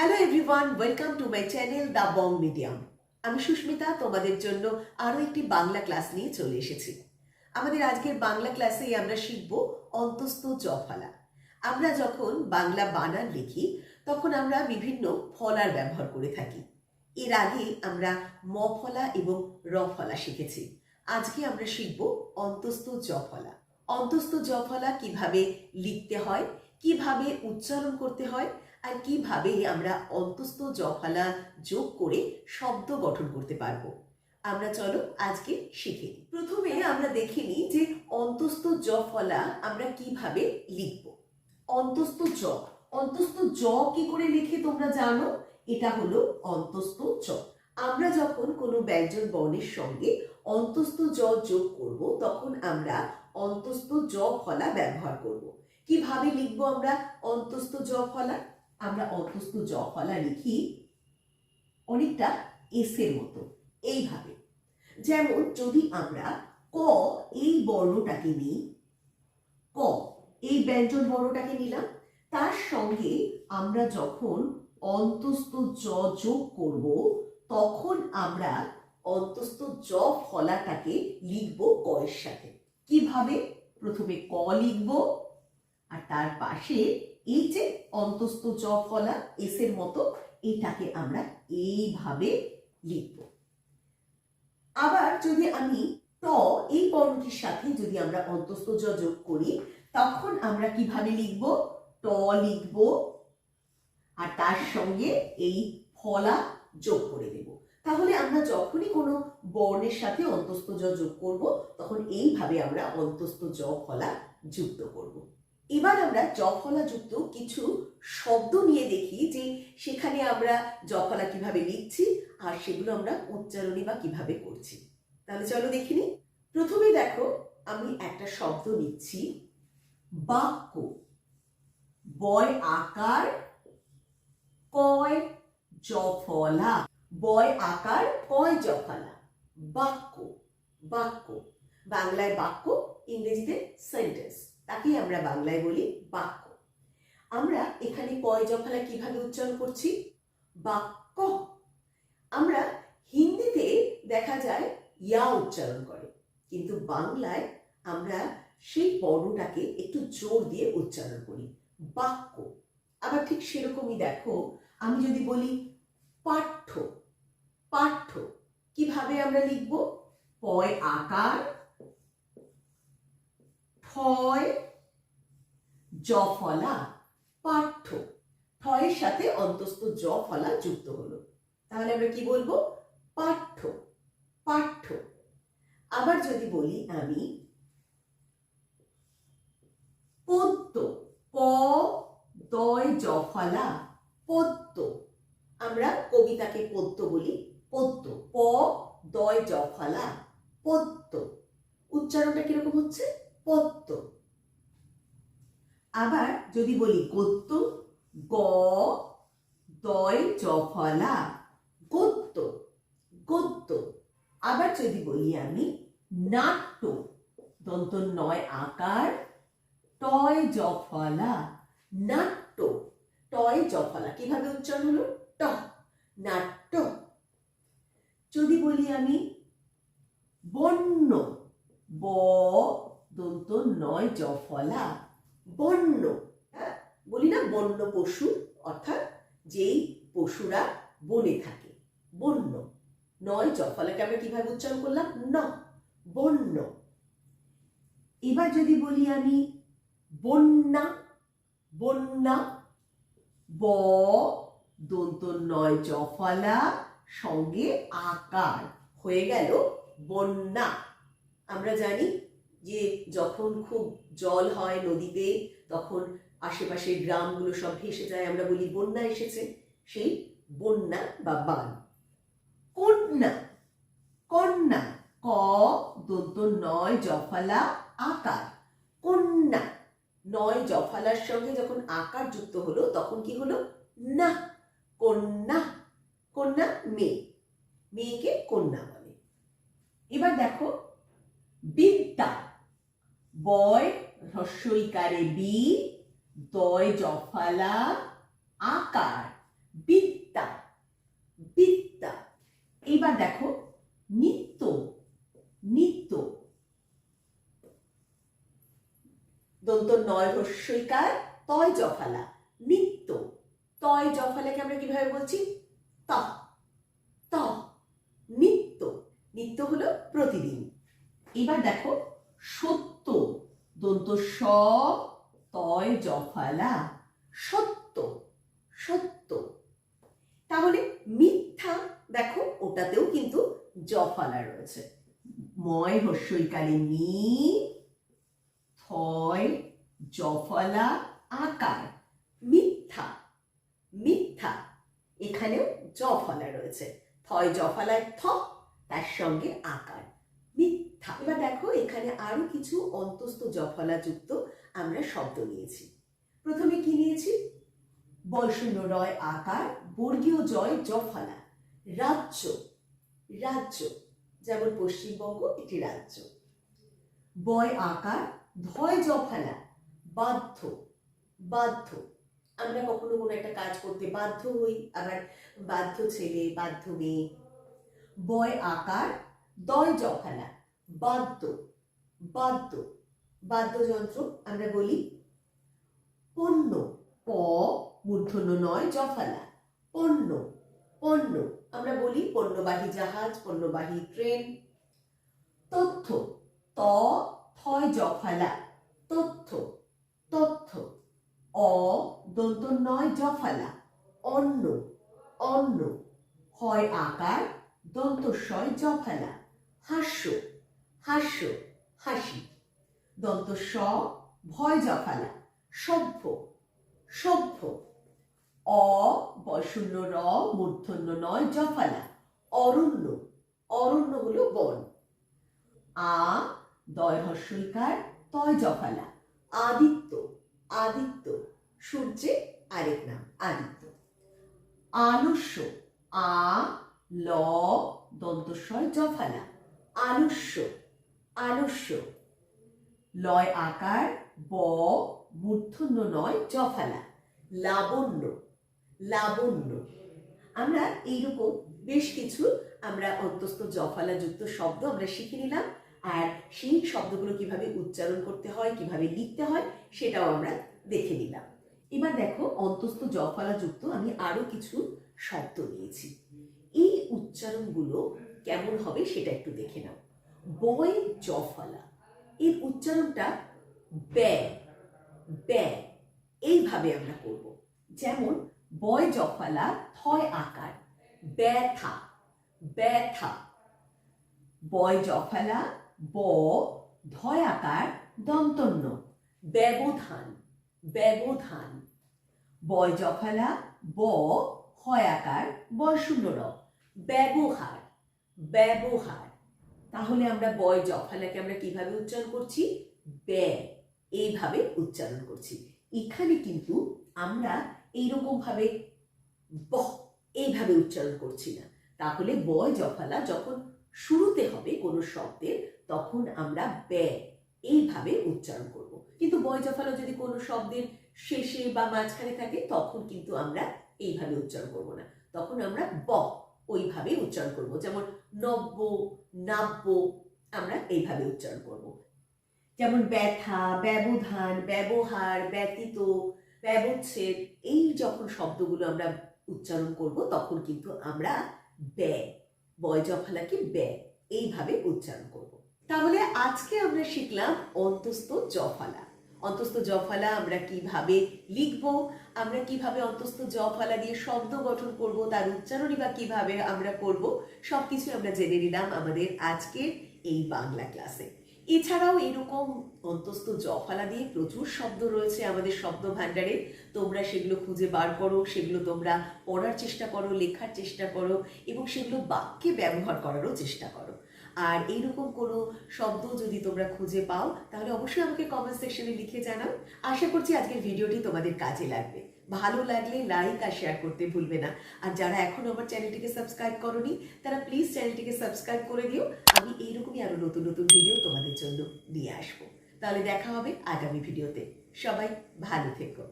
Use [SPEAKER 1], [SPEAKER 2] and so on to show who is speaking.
[SPEAKER 1] Hello everyone welcome to my channel the Bong Medium আমি সুস্মিতা, তোমাদের জন্য আরও একটি বাংলা ক্লাস নিয়ে চলে এসেছি। আমাদের আজকের বাংলা ক্লাসে আমরা শিখব অন্তস্থ জফলা। আমরা যখন বাংলা বানান লিখি, তখন আমরা বিভিন্ন ফলার ব্যবহার করে থাকি। এর আগে আমরা ম ফলা এবং র ফলা শিখেছি। আজকে আমরা শিখব অন্তস্থ জফলা। অন্তস্থ জফলা কীভাবে লিখতে হয়, কীভাবে উচ্চারণ করতে হয় আর কীভাবে আমরা অন্তস্থ জফলা যোগ করে শব্দ গঠন করতে পারব? আমরা চলো আজকে শিখে প্রথমে আমরা দেখে নিই যে অন্তস্থ জফলা আমরা কীভাবে লিখব। অন্তস্থ জ। অন্তস্থ জ কি করে লিখে তোমরা জানো? এটা হলো অন্তস্থ জ। আমরা যখন কোনো ব্যঞ্জন বর্ণের সঙ্গে অন্তস্থ জ যোগ করব, তখন আমরা অন্তস্থ জ ফলা ব্যবহার করব। কীভাবে লিখব আমরা অন্তস্থ জ ফলা আমরা অন্তস্থ জ ফলা লিখি অনেকটা এসের মতো, এইভাবে। যেমন যদি আমরা ক, এই বর্ণটাকে নিই, ক, এই ব্যঞ্জন বর্ণটাকে নিলাম, তার সঙ্গে আমরা যখন অন্তস্থ জ যোগ করব, তখন আমরা অন্তস্থ জ ফলাটাকে লিখব কয়ের সাথে। কীভাবে? প্রথমে ক লিখব, আর তার পাশে এই যে অন্তস্থ জ ফলা এস এর মতো এটাকে আমরা এইভাবে লিখব। আবার যদি আমি ট এই বর্ণটির সাথে যদি আমরা অন্তস্থ জ যোগ করি, তখন আমরা কীভাবে লিখব? ট লিখব আর তার সঙ্গে এই ফলা যোগ করে দেব। তাহলে আমরা যখনই কোনো বর্ণের সাথে অন্তস্থ জ যোগ করব, তখন এইভাবে আমরা অন্তস্থ জ ফলা যুক্ত করব। এবার আমরা জফলা যুক্ত কিছু শব্দ নিয়ে দেখি যে সেখানে আমরা জফলা কীভাবে লিখছি আর সেগুলো আমরা উচ্চারণী বা কীভাবে করছি। তাহলে চলো দেখিনি প্রথমে দেখো, আমি একটা শব্দ নিচ্ছি বাক্য। বয় আকার, কয় জফলা। বয় আকার, কয় জফলা। বাক্য। বাক্য। বাংলায় বাক্য, ইংরেজিতে সেন্টেন্স তাকেই আমরা বাংলায় বলি বাক্য। আমরা এখানে কয় জফলা কীভাবে উচ্চারণ করছি? বাক্য। আমরা হিন্দিতে দেখা যায়, ইয়া উচ্চারণ করে। কিন্তু বাংলায় আমরা সেই বর্ণটাকে একটু জোর দিয়ে উচ্চারণ করি। বাক্য। আবার ঠিক সেরকমই দেখো, আমি যদি বলি পাঠ্য। পাঠ্য। কীভাবে আমরা লিখব? পয় আকার ঠয় জফলা পাঠ্য ঠয়ের সাথে অন্তস্থ জফলা যুক্ত হলো। তাহলে আমরা কি বলব? পাঠ্য পাঠ্য আবার যদি বলি আমি পদ্য প, দয়, জফলা পদ্য আমরা কবিতাকে পদ্য বলি। পদ্য প, দয়, জফলা পদ্য উচ্চারণটা কীরকম হচ্ছে? পদ্য আবার যদি বলি গদ্য গ, দয়, জফলা গদ্য গদ্য আবার যদি বলি আমি নাট্য, দন্ত নয় আকার, টয়, জফলা, নাট্য। টয়, জফলা কীভাবে উচ্চারণ হলো? ট, নাট্য। যদি বলি আমি বন্য ব দন্ত নয়, জফলা, বন্য। হ্যাঁ? বলি না বন্য পশু, অর্থাৎ যেই পশুরা বনে থাকে। বন্য। নয়, জফলাকে আমরা কীভাবে উচ্চারণ করলাম? ন, বন্য। এবার যদি বলি আমি বন্যা বন্যা, ব, দন্ত নয়, জফলা, সঙ্গে আকার। হয়ে গেল বন্যা। আমরা জানি যে যখন খুব জল হয় নদীতে, তখন আশেপাশের গ্রামগুলো সব ভেসে যায়, আমরা বলি বন্যা এসেছে। সেই বন্যা বা বান। কন্যা। কন্যা। ক দন্ত নয়, জফলা, আকার। কন্যা। নয়, জফালার সঙ্গে যখন আকার যুক্ত হলো, তখন কি হলো? না। কন্যা। কন্যা, মেয়ে। মেয়েকে কন্যা বলে। এবার দেখো বয় হ্রস্বইকারে বি, দয় জফালা, আকার, বিদ্যা বিদ্যা। এইবার দেখো, নিত্য নিত্য। দন্ত নয় হস্যইকার তয় জফালা, নিত্য। তয় জফালাকে আমরা কীভাবে বলছি? ত ত, নিত্য। নিত্য হলো প্রতিদিন। এবার দেখো, সত্য। দন্ত স, তয়, জফালা, সত্য সত্য। তাহলে মিথ্যা, দেখো, ওটাতেও কিন্তু জফালা রয়েছে। ময় হস্যইকালে মি, থয়, জফলা, আকার। মিথ্যা মিথ্যা, এখানেও জফলা রয়েছে। থয়, জফলায় থ, তার সঙ্গে আকার। মিথ্যা এবার দেখো এখানে আরও কিছু অন্তস্থ জফলা যুক্ত আমরা শব্দ নিয়েছি। প্রথমে কি নিয়েছি? বৈষণ্য রয় আকার, বর্গীয় জয় জফলা। রাজ্য রাজ্য, যেমন পশ্চিমবঙ্গ, একটি রাজ্য। বয় আকার ধয় জফালা, বাধ্য বাধ্য। আমরা কখনো কোনো একটা কাজ করতে বাধ্য হই, আবার বাধ্য ছেলে, বাধ্য মেয়ে। বয় আকার, দয় জফালা। বাদ্য বাদ্য, বাদ্যযন্ত্র আমরা বলি পণ্য, প মূর্ধন্য নয়, জফালা। পণ্য পণ্য আমরা বলি পণ্যবাহী জাহাজ, পণ্যবাহী ট্রেন। তথ্য, ত, থয় জফালা। তথ্য তথ্য, অ দন্ত নয়, জফালা। অন্য অন্য হয় আকার, দন্তস্বয়, জফালা। হাস্য হাস্য, হাসি। দন্ত স, ভয় জফালা, সভ্য সভ্য। অ বয়শূন্য র, মূর্ধন্য নয়, জফালা। অরণ্য অরণ্য হলো বন। আ দয় হস্যইকার তয় জফালা। আদিত্য আদিত্য সূর্যে আরেক নাম, আদিত্য। আলস্য, আ, ল, দন্তস্বয়, জফালা। আলস্য আলস্য। লয় আকার, ব, মূর্ধন্য নয়, জফালা। লাবণ্য লাবণ্য। আমরা এইরকম বেশ কিছু আমরা অন্তস্থ জফালা যুক্ত শব্দ আমরা শিখে নিলাম, আর সেই শব্দগুলো কীভাবে উচ্চারণ করতে হয়, কীভাবে লিখতে হয়, সেটাও আমরা দেখে নিলাম। এবার দেখো, অন্তস্থ জফালা যুক্ত আমি আরও কিছু শব্দ নিয়েছি। এই উচ্চারণগুলো কেমন হবে সেটা একটু দেখে নাও। বয় জফালা। এর উচ্চারণটা ব্যয় ব্যয়। এইভাবে আমরা করব। যেমন বয় জফালা থয় আকার, ব্যথা ব্যথা। বয় জফালা, ব, ধয় আকার, দন্তন্য। ব্যবধান ব্যবধান। বয় জফালা, ব, হয় আকার বয়শূন্য ব্যবহার ব্যবহার। তাহলে আমরা বয় জফালাকে আমরা কীভাবে উচ্চারণ করছি? ব্যয়। এইভাবে উচ্চারণ করছি। এখানে কিন্তু আমরা এইরকম ভাবে বহ, এইভাবে উচ্চারণ করছি না। তাহলে বয় জফালা যখন শুরুতে হবে কোনো শব্দের, তখন আমরা ব্যয়, এইভাবে উচ্চারণ করব। কিন্তু বয় জফালা যদি কোনো শব্দের শেষে বা মাঝখানে থাকে, তখন কিন্তু আমরা এইভাবে উচ্চারণ করব না। তখন আমরা ব ওইভাবে উচ্চারণ করব। যেমন নব্য, নাব্য, আমরা এইভাবে উচ্চারণ করব। যেমন ব্যথা, ব্যবধান, ব্যবহার, ব্যতীত, ব্যবচ্ছেদ, এই যখন শব্দগুলো আমরা উচ্চারণ করব, তখন কিন্তু আমরা ব্যয় বয় জফালাকে ব্যয় এইভাবে উচ্চারণ করব। তাহলে আজকে আমরা শিখলাম অন্তস্থ জফালা। অন্তস্থ জফালা আমরা কীভাবে লিখব? আমরা কীভাবে অন্তস্থ জফালা দিয়ে শব্দ গঠন করব? তার উচ্চারণই বা কীভাবে আমরা করব? সবকিছু আমরা জেনে নিলাম আমাদের আজকের এই বাংলা ক্লাসে। এছাড়াও এরকম অন্তস্থ জফালা দিয়ে প্রচুর শব্দ রয়েছে আমাদের শব্দ ভাণ্ডারে। তোমরা সেগুলো খুঁজে বার করো, সেগুলো তোমরা পড়ার চেষ্টা করো, লেখার চেষ্টা করো এবং সেগুলো বাক্যে ব্যবহার করারও চেষ্টা করো। আর এইরকম কোনো শব্দ যদি তোমরা খুঁজে পাও, তাহলে অবশ্যই আমাকে কমেন্ট সেকশনে লিখে জানাও। আশা করছি আজকের ভিডিওটি তোমাদের কাজে লাগবে। ভালো লাগলে লাইক আর শেয়ার করতে ভুলবে না। আর যারা এখনও আমার চ্যানেলটিকে সাবস্ক্রাইব করনি, তারা প্লিজ চ্যানেলটিকে সাবস্ক্রাইব করে দিও আমি এইরকমই আরও নতুন নতুন ভিডিও তোমাদের জন্য নিয়ে আসব। তাহলে দেখা হবে আগামী ভিডিওতে সবাই ভালো থেকো।